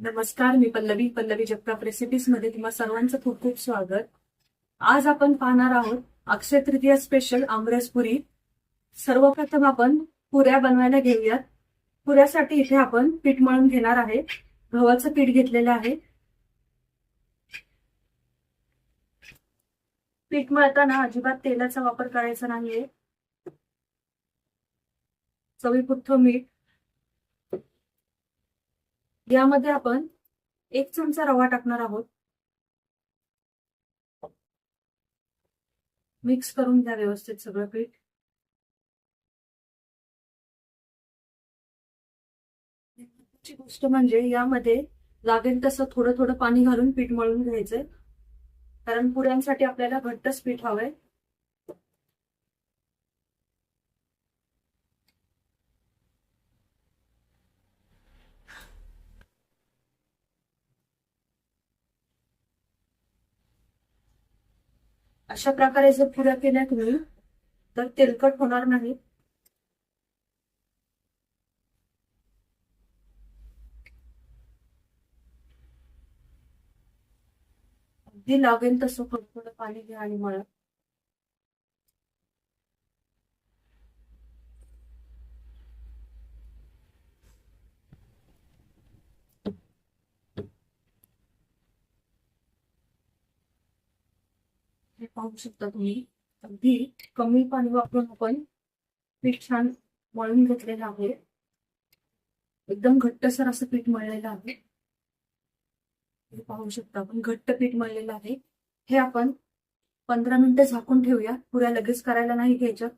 नमस्कार मी पल्लवी पल्लवी जगताप रेसिपीजमध्ये तुम्हा सर्वांचं खूप खूप स्वागत. आज आपण पाहणार आहोत अक्षय तृतीया स्पेशल आमरस पुरी. सर्वप्रथम आपण पुऱ्या बनवायला घेऊयात. पुऱ्यासाठी इथे आपण पीठ मळून घेणार आहे. गव्हाचं पीठ घेतलेलं आहे. पीठ मळताना अजिबात तेलाचा वापर करायचा नाहीये. चवीपुरतं मीठ यामध्ये आपण एक चमचा रवा टाकणार आहोत. मिक्स करून घ्या व्यवस्थित सगळं पीठ. ची गोष्ट म्हणजे यामध्ये लागेल तसं थोडं थोडं पाणी घालून पीठ मळून घ्यायचंय कारण पुऱ्यांसाठी आपल्याला घट्टच पीठ हवंय. अशा प्रकारे जर पुऱ्या केल्या तुम्ही तर तेलकट होणार नाही. अगदी लागेल तसं थोडं पाणी घ्या आणि मळा. हे पाहू शकता तुम्ही. अगदी कमी पाणी वापरून आपण पीठ छान मळून घेतलेलं आहे. एकदम घट्टसर असं पीठ मळलेलं आहे. हे पाहू शकता आपण घट्ट पीठ मळलेलं आहे. हे आपण पंधरा मिनिटं झाकून ठेवूया. पुऱ्या लगेच करायला नाही घ्यायच्या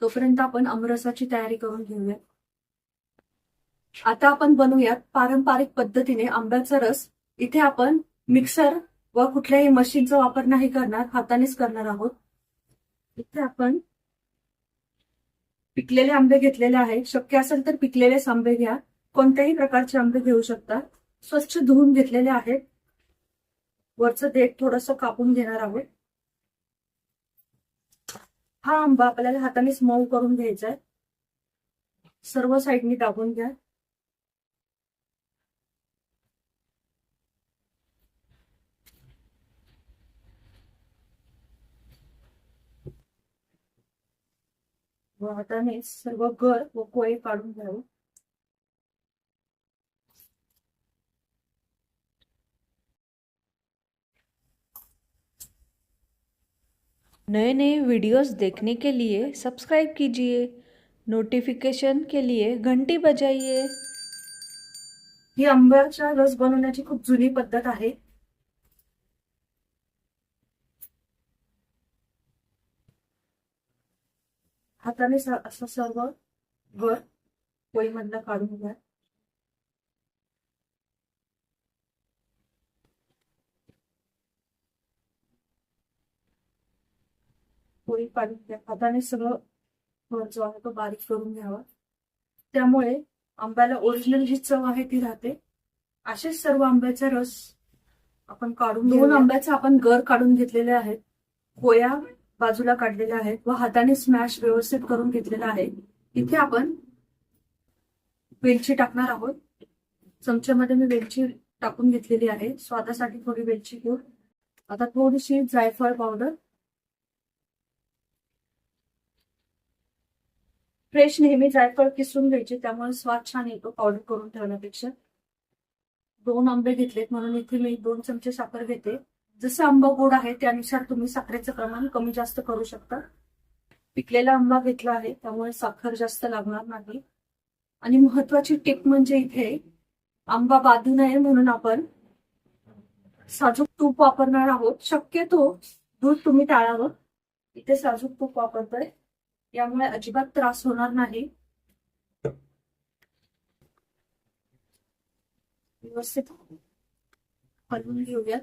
तोपर्यंत आपण अमरसाची तयारी करून घेऊया. आता आपण बनवूयात पारंपरिक पद्धतीने आंब्याचा रस. इथे आपण मिक्सर व कुठल्याही मशीनचा वापर नाही करणार हातानेच करणार आहोत. इथे आपण पिकलेले आंबे घेतलेले आहे शक्य असेल तर पिकलेलेच आंबे घ्या. कोणत्याही प्रकारचे आंबे घेऊ शकता. स्वच्छ धुवून घेतलेले आहेत. वरचं देठ थोडस कापून घेणार आहोत. हा आंबा आपल्याला हातानेच मऊ करून घ्यायचा आहे. सर्व साईडनी दाबून घ्या. व हाताने सर्व गर व कोळे काढून घ्यावे नए नए वीडियोस देखने के लिए सब्सक्राइब कीजिए नोटिफिकेशन के लिए घंटी बजाइए। ही आंब्याचा रस बनवण्याची खूप जुनी पद्धत आहे. हाताने असं सर्व गर पोळीमधलं काढून घ्या. पोळी काढून घ्या. हाताने सगळं गर जो आहे तो बारीक करून घ्यावा. त्यामुळे आंब्याला ओरिजिनल जी चव आहे ती राहते. असेच सर्व आंब्याचा रस आपण काढून दोन आंब्याचा आपण गर काढून घेतलेले आहेत. कोया बाजूला काढलेल्या आहेत व हाताने स्मॅश व्यवस्थित करून घेतलेला आहे. इथे आपण वेलची टाकणार आहोत. चमच्यामध्ये मी वेलची टाकून घेतलेली आहे. स्वादासाठी थोडी वेलची घेऊन. आता थोडीशी जायफळ पावडर फ्रेश नेहमी जायफळ किसून घ्यायची. त्यामुळे स्वाद छान येतो पावडर करून ठेवण्यापेक्षा. दोन आंबे घेतलेत. म्हणून इथे मी दोन चमचे साखर घेते. जसं आंबा गोड आहे त्यानुसार तुम्ही साखरेचं प्रमाण कमी जास्त करू शकता. पिकलेला आंबा घेतला आहे त्यामुळे साखर जास्त लागणार नाही. आणि महत्वाची टिप म्हणजे इथे आंबा बाधू नये म्हणून आपण साजूक तूप वापरणार आहोत. शक्यतो दूध तुम्ही टाळावं. इथे साजूक तूप वापरतोय. यामुळे अजिबात त्रास होणार नाही. व्यवस्थित हलवून घेऊयात.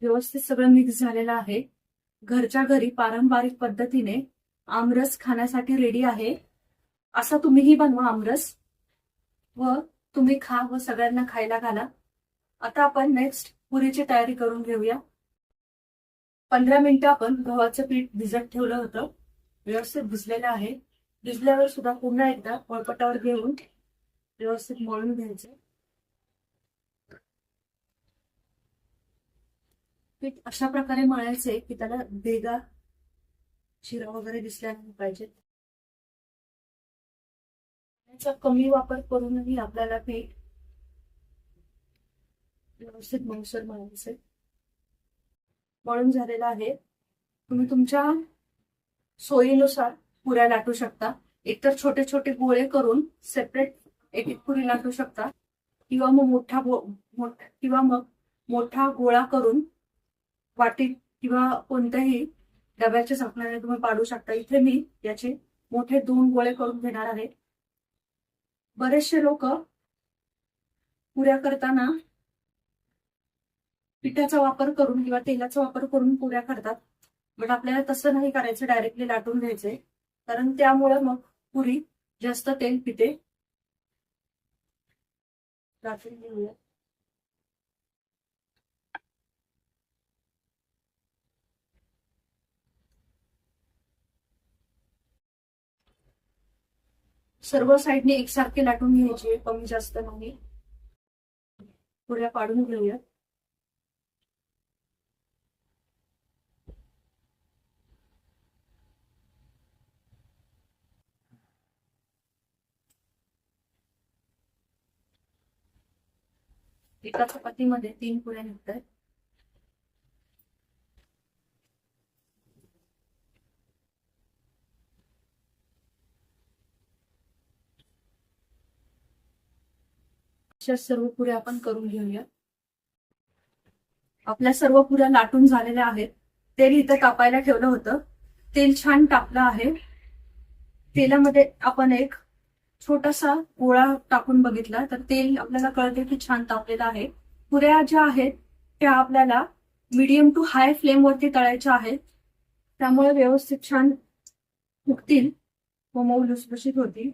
व्यवस्थित सगळं मिक्स झालेलं आहे. घरच्या घरी पारंपरिक पद्धतीने आमरस खाण्यासाठी रेडी आहे. असा तुम्हीही बनवा आमरस. व तुम्ही खा व सगळ्यांना खायला घाला. आता आपण नेक्स्ट पुरीची तयारी करून घेऊया. पंधरा मिनिटं आपण गव्हाचं पीठ भिजत ठेवलं होतं. व्यवस्थित भिजलेलं आहे. भिजल्यावर सुद्धा पुन्हा एकदा पळपटावर घेऊन व्यवस्थित मळून घ्यायचं. पीठ अशा प्रकारे मळायचे की त्याला भेगा शिरा वगैरे दिसल्या नाही पाहिजेत. पाण्याचा कमी वापर करूनही आपल्याला पीठ व्यवस्थित मऊसर मळायचे मळून झालेलं आहे. तुम्ही तुमच्या सोयीनुसार पुऱ्या लाटू शकता. एकतर छोटे छोटे गोळे करून सेपरेट एक एक पुरी लाटू शकता. किंवा मग मोठा किंवा मग मोठा गोळा करून वाटीत किंवा कोणत्याही डब्याच्या झाकणाने तुम्ही पाडू शकता. इथे मी याचे मोठे दोन गोळे करून घेणार आहे. बरेचसे लोक पुऱ्या करताना पिठाचा वापर करून किंवा तेलाचा वापर करून पुऱ्या करतात. बट आपल्याला तसं नाही करायचं डायरेक्टली लाटून घ्यायचंय. कारण त्यामुळे मग पुरी जास्त तेल पिते. लाटून घेऊया. सर्व साईडने एकसारखे लाटून घ्यायचे कमी जास्त नाही. पुऱ्या पाडून घेऊया. एका चपातीमध्ये तीन पुऱ्या निघतात अशा सर्व पुऱ्या आपण करून घेऊया. आपल्या सर्व पुऱ्या लाटून झालेल्या आहेत. तेल इथं तापायला ठेवलं होतं. तेल छान तापलं आहे. तेलामध्ये आपण एक छोटासा गोळा टाकून बघितला. तर तेल आपल्याला कळते की छान तापलेलं आहे. पुऱ्या ज्या आहेत त्या आपल्याला मीडियम टू हाय फ्लेम वरती तळायच्या आहेत. त्यामुळे व्यवस्थित छान फुकतील व मऊ लुसलुशीत होतील.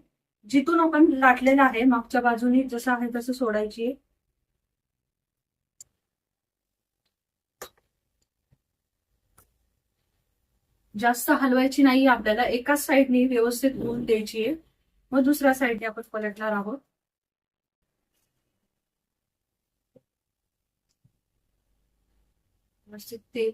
जिथून आपण लाटलेलं आहे मागच्या बाजूनी जसं आहे तसं सोडायची जास्त हलवायची नाही आपल्याला एकाच साईडनी व्यवस्थित ऊन द्यायची आहे. मग दुसऱ्या साईडने आपण पलटणार आहोत. तेल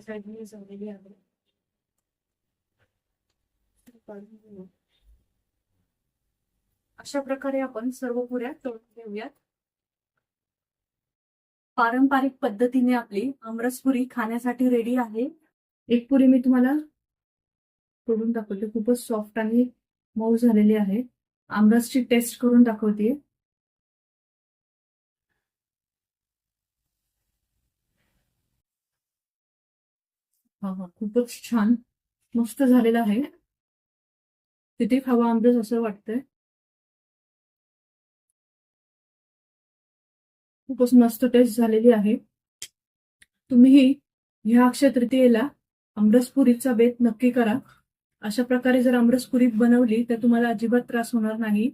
झालेली आहे अशा प्रकारे आपण सर्व पुऱ्या तळून घेऊयात. पारंपरिक पद्धतीने आपली आमरसपुरी खाण्यासाठी रेडी आहे. एक पुरी मी तुम्हाला तोडून दाखवते. खूपच सॉफ्ट आणि मऊ झालेली आहे. आमरसची टेस्ट करून दाखवते हा हा. खूपच छान. मस्त झालेलं आहे. तिथे खावा आमरस असं वाटतंय. खूपच मस्त टेस्ट झालेली आहे. तुम्ही ह्या अक्षय तृतीयेला आमरसपुरीचा बेत नक्की करा. अशा प्रकारे जर आमरसपुरी बनवली तर तुम्हाला अजिबात त्रास होणार नाही.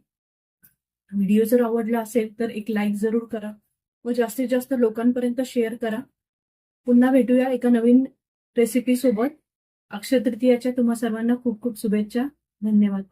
व्हिडिओ जर आवडला असेल तर एक लाईक जरूर करा. व जास्तीत जास्त लोकांपर्यंत शेअर करा. पुन्हा भेटूया एका नवीन रेसिपी सोबत अक्षय तृतीयाच्या तुम्हा सर्वांना खूप खूप शुभेच्छा. धन्यवाद.